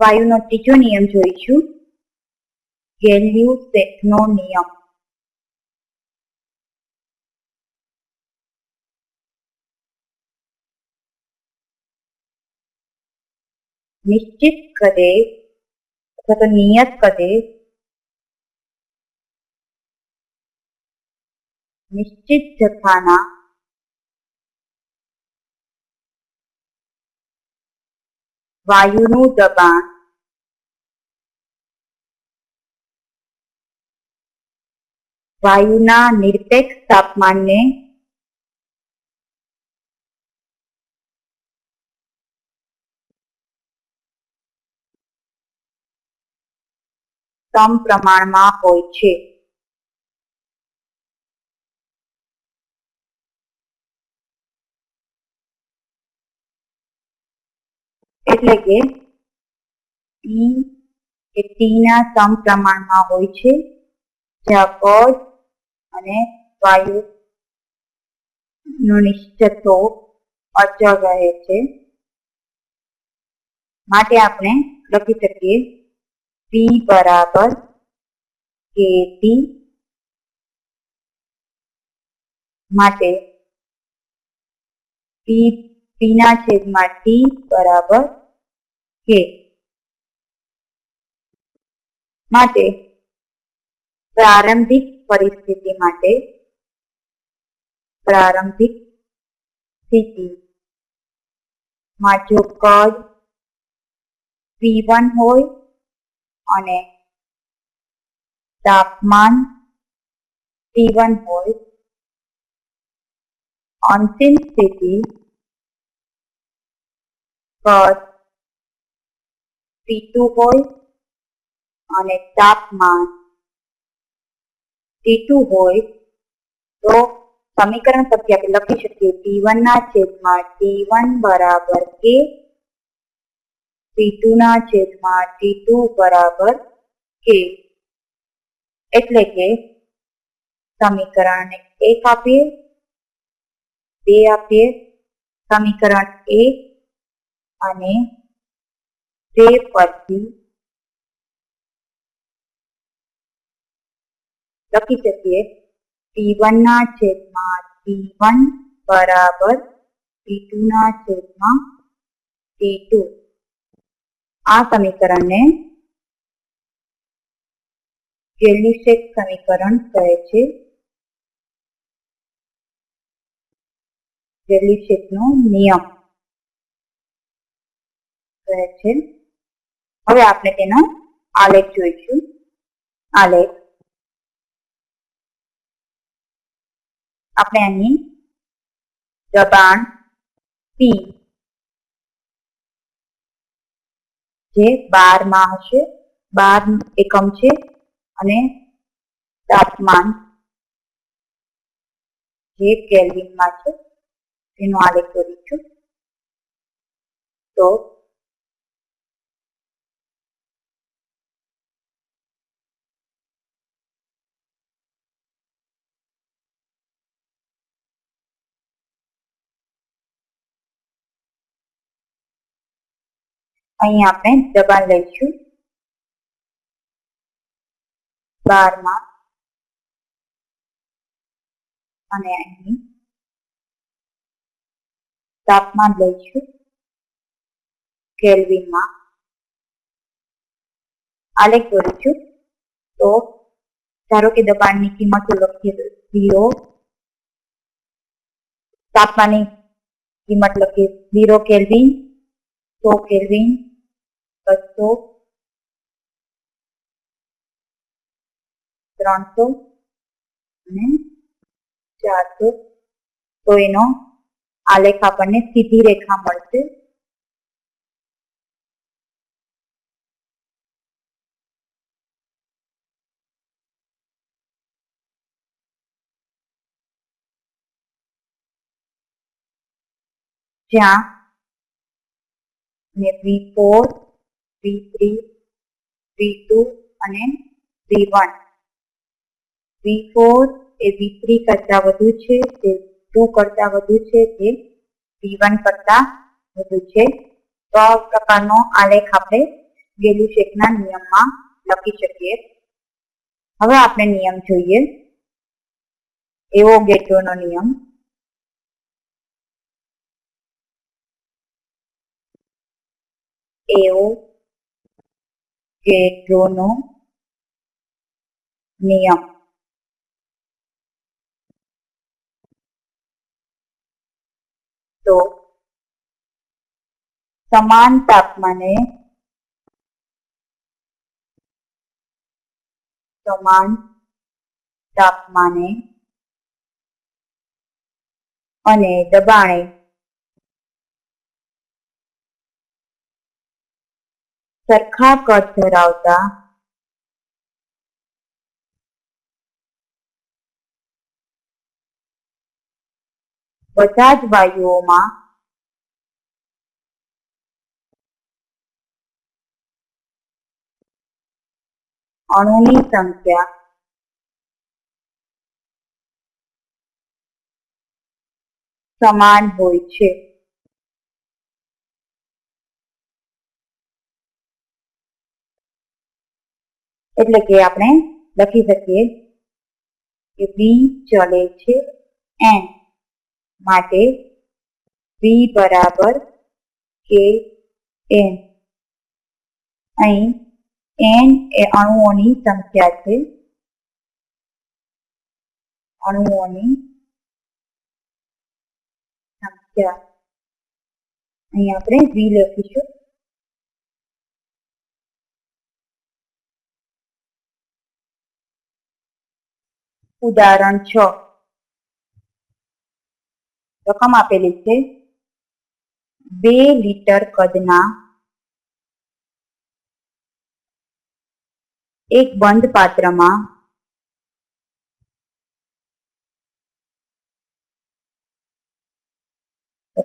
વાયુનો ત્રીજો નિયમ જોઈશું. ગેલ્યુસેકનો નિયમ. નિશ્ચિત કદે અથવા તો નિયત કદે નિશ્ચિત જથ્થાના વાયુનું દબાણ. વાયુના નિરપેક્ષ તાપમાનને સમપ્રમાણમાં હોય છે. એટલે કે ટી એ ટી ના સમપ્રમાણમાં હોય છે જ્યાં પદ અને વાયુ નો નિશ્ચિતો અચળ રહે છે. માટે આપણે લખી શકીએ પી બરાબર કે ટી માટે પી પીના છેદમાં ટી બરાબર કે માટે પ્રારંભિક પરિસ્થિતિ માટે પ્રારંભિક સ્થિતિ માં જો કદ P1 હોય અને તાપમાન T1 હોય, અંતિમ સ્થિતિ કદ P2 હોય અને તાપમાન T2 હોય તો સમીકરણ પરથી આપણે લખી શકીએ. T1 ના છેદમાં T1 બરાબર કે T2 ના છેદમાં T2 બરાબર કે. એટલે કે સમીકરણને એક આપીએ, બે આપીએ, સમીકરણ એક અને બે પરથી લખી શકીએ. T1 ના છેદમાં T1 બરાબર T2 ના છેદમાં T2. આ સમીકરણને જેલિસેક સમીકરણ કહે છે. જેલિસેકનો નિયમ કહે છે. હવે આપણે તેનો આલેખ જોઈશું. આલેખ. આપણે અહીં દબાણ પી જે બારમાં હશે બાર એકમ છે અને તાપમાન જે કેલ્વિનમાં છે. તેનો આલેખ દોરીશું તો અહીં આપણે દબાણ લઈશું. બારમાં. અને અહીં. તાપમાન લઈશું. કેલ્વિનમાં. આલેખ દોરીશું તો ધારો કે દબાણની કિંમત લખીએ ઝીરો. તાપમાનની કિંમત લખીએ ઝીરો કેલ્વિન. સો કેલ્વિન. બસો ત્રણસો અને ચારસો. તો એનો આલેખ આપણને સીધી રેખા મળશે. જ્યાં V four V three V two અને વી વન. વી ફોર એ વી કરતા વધુ છે તે ટુ કરતા વધુ છે તે વી વન વધુ છે. તો આ પ્રકારનો આલેખ આપણે ગેલુશેકના નિયમમાં લખી શકીએ. હવે આપણે નિયમ જોઈએ. એવો ગેટોનો નિયમ. એવો ગેટોનો નિયમ. તો સમાન તાપમાને સમાન તાપમાને અને દબાણે સરખા કદ ધરાવતા બધા જ વાયુઓમાં અણુની સંખ્યા સમાન હોય છે. એટલે કે આપણે લખી શકીએ કે બી ચલે છે એન માટે બી બરાબર કે એન અહીં એન એ અણુઓની સંખ્યા છે. અણુઓની સંખ્યા. અહીં આપણે વી લખીશું. ઉદાહરણ છ. રકમ આપેલી છે. બે લીટર કદના એક બંધ પાત્રમાં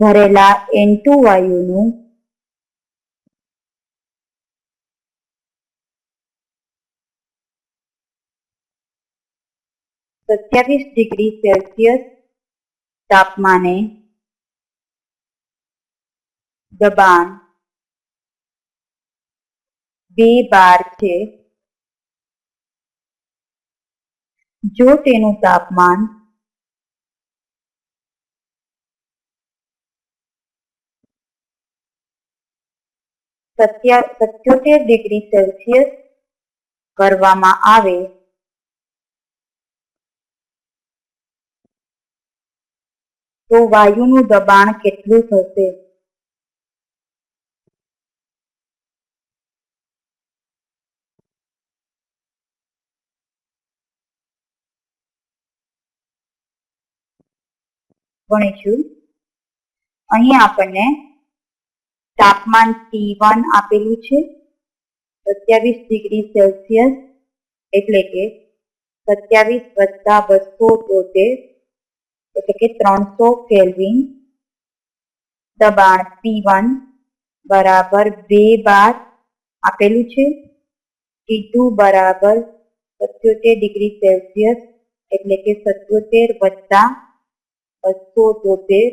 ભરેલા એન વાયુનું સત્યાવીસ ડિગ્રી સેલ્સિયસ તાપમાને દબાણ બે બાર છે. જો તેનું તાપમાન સત્યોતેર ડિગ્રી સેલ્સિયસ કરવામાં આવે તો વાયુનું દબાણ કેટલું થશે? ભણીશું અહીંયા આપણને તાપમાન T1 આપેલું છે. સત્યાવીસ ડિગ્રી સેલ્સિયસ એટલે કે સત્યાવીસ વત્તા બસો તોતેર એટલે કે ત્રણસો કેલ્વિન દબાણ પી વન બરાબર બે બાર આપેલું છે ટી ટુ બરાબર સત્યોતેર ડિગ્રી સેલ્સિયસ એટલે કે સત્યોતેર વત્તા બસો તોતેર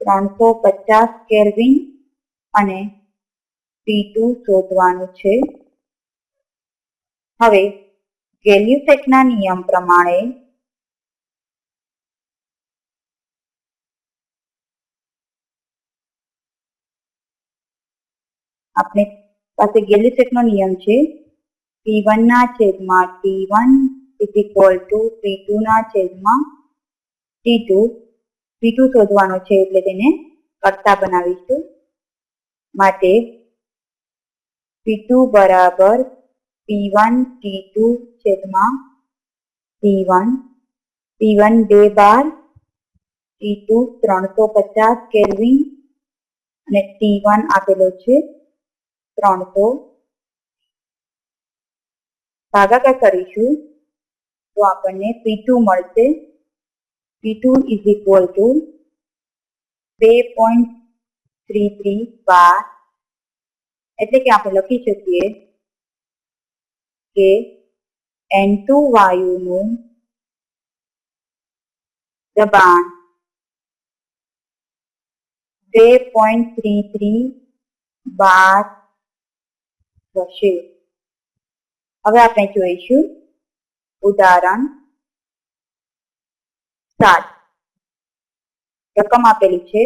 ત્રણસો પચાસ કેલ્વિન અને ટી ટુ શોધવાનું છે હવે ગેલ્યુસેકના નિયમ પ્રમાણે આપણે પાસે ગેલ્યુસેકનો નિયમ છે. પી વનના છેદમાં T one is equal to P two ના છેદમાં ટી ટુ પી ટુ શોધવાનો છે એટલે તેને કરતા બનાવીશું. માટે પી ટુ બરાબર પી વન ટી ટુ છેદમાં પી વન પી વન બે બાર ટી ટુ ત્રણસો પચાસ કેલ્વિન અને ટી વન આપેલો છે. ત્રણસો. ભાગાકાર કરીશું તો આપણને પી ટુ મળશે. P two is equal to બે પોઈન્ટ થ્રી થ્રી બાર એટલે કે આપણે લખી શકીએ કે એન ટુ વાયુનું દબાણ બે પોઈન્ટ થ્રી થ્રી બાર થશે હવે આપણે જોઈશું ઉદાહરણ સાત. રકમ આપેલી છે.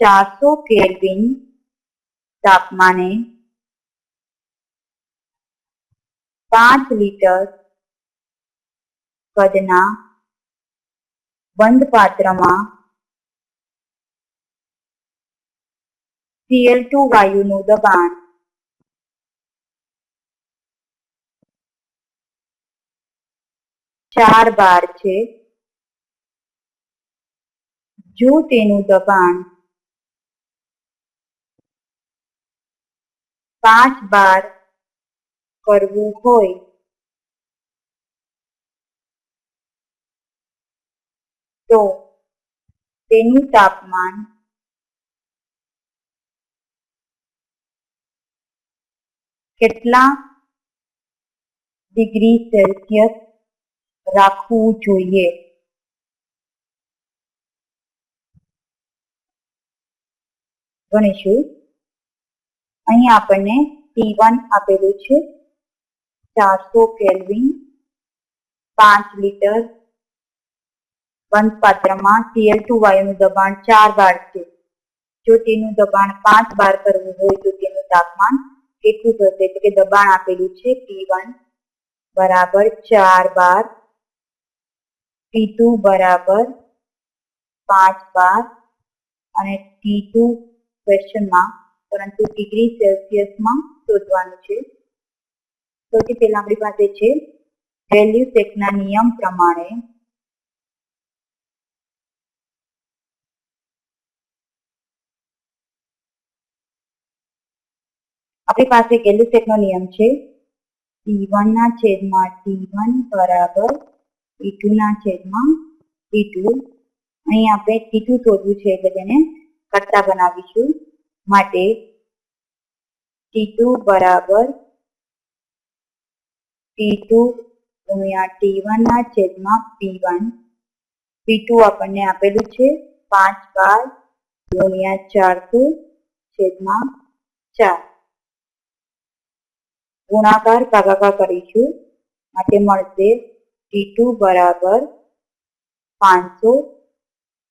ચારસો કેલ્વિન તાપમાને પાંચ લીટર કદના બંધ પાત્રમાં સીએલ ટુ વાયુનું દબાણ ચાર બાર છે. જો તેનું દબાણ પાંચ બાર કરવું હોય, તો તેનું તાપમાન કેટલા ડિગ્રી સેલ્સિયસ રાખવું જોઈએ. ગણીશું અહીં આપણને ટી વન આપેલું છે. ચારસો કેલ્વિન, પાંચ લીટર બંધ સીએલ ટુ વાયુનું દબાણ ચાર બાર છે. જો તેનું દબાણ પાંચ બાર કરવું હોય તો તેનું તાપમાન કેટલું થશે એટલે કે દબાણ આપેલું છે ટી વન બરાબર ચાર બાર ટી બરાબર પાંચ બાર અને ટી ટુ ક્વેશ્ચનમાં પરંતુ ડિગ્રી સેલ્સિયસમાં શોધવાનું છે. સૌથી પહેલા આપણી પાસે છે વેલ્યુ સેકના નિયમ પ્રમાણે આપણી પાસે ગેલ્યુસેટનો નિયમ છે ટી વન ના છેદમાં ટી વન બરાબર ટુ ના છેદમાં ટી ટુ અહીં આપણે ટુ શોધવું છે એટલે તેને કરતા બનાવીશું. માટે ટી ટુ બરાબર ટી ટુ ગુણ્યા ટી વન ના છેદમાં પી વન પી ટુ આપણને આપેલું છે પાંચ બાર ગુણ્યા ચારસો છેદમાં ચાર. ગુણાકાર ભાગાકાર કરીશું. માટે મળશે ટી ટુ બરાબર પાંચસો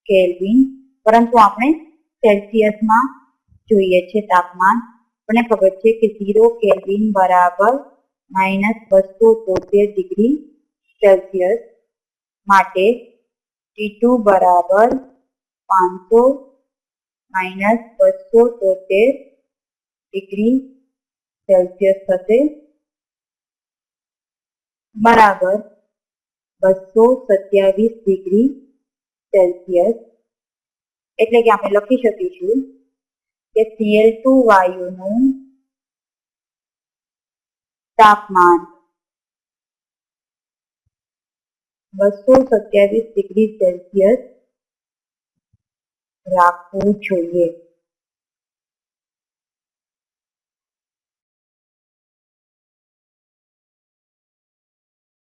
કેલ્વિન પરંતુ આપણે સેલ્સિયસમાં જોઈએ છે તાપમાન. આપણે ખબર છે કે ઝીરો કેલ્વિન બરાબર માઇનસ બસો તોતેર ડિગ્રી સેલ્સિયસ માટે ટી ટુ બરાબર પાંચસો માઇનસ બસો તોતેર ડિગ્રી સેલ્સિયસ થશે. બરાબર બસો સત્યાવીસ ડિગ્રી સેલ્સિયસ. એટલે કે આપણે લખી શકીશું કે સીએલ ટુ વાયુનું તાપમાન બસો સત્યાવીસ ડિગ્રી સેલ્સિયસ રાખવું જોઈએ.